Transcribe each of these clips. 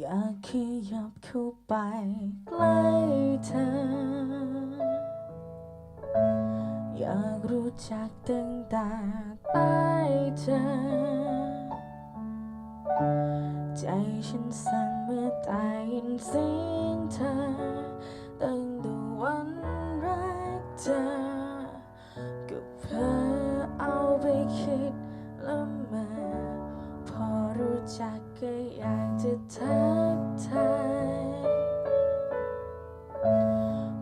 อยากขยับเข้าไปใกล้เธอ อยากรู้จักตั้งแต่ใต้เธอ ใจฉันสั่นเมื่อได้ยินเสียงเธอ ตั้งแต่วันแรกเจอ จากก็อยากจะทักทาย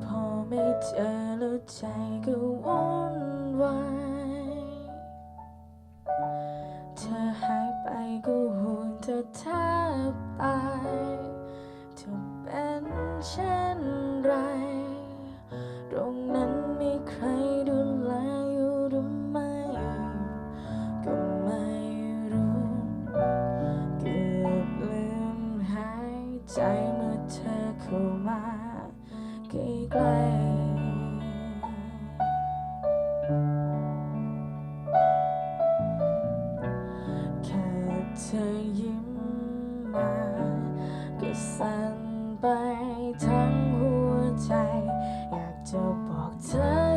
พอไม่เจอแล้วใจก็วุ่นวายเธอหายไปก็ห่วงเธอแทบตายเธอเป็นเช่นไร ใจเมื่อเธอเข้ามาใกล้ๆแค่เธอยิ้มมาก็สั่นไปทั้งหัวใจ อยากจะบอกเธอ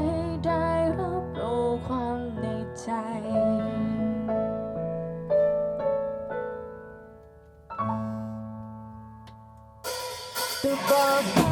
แ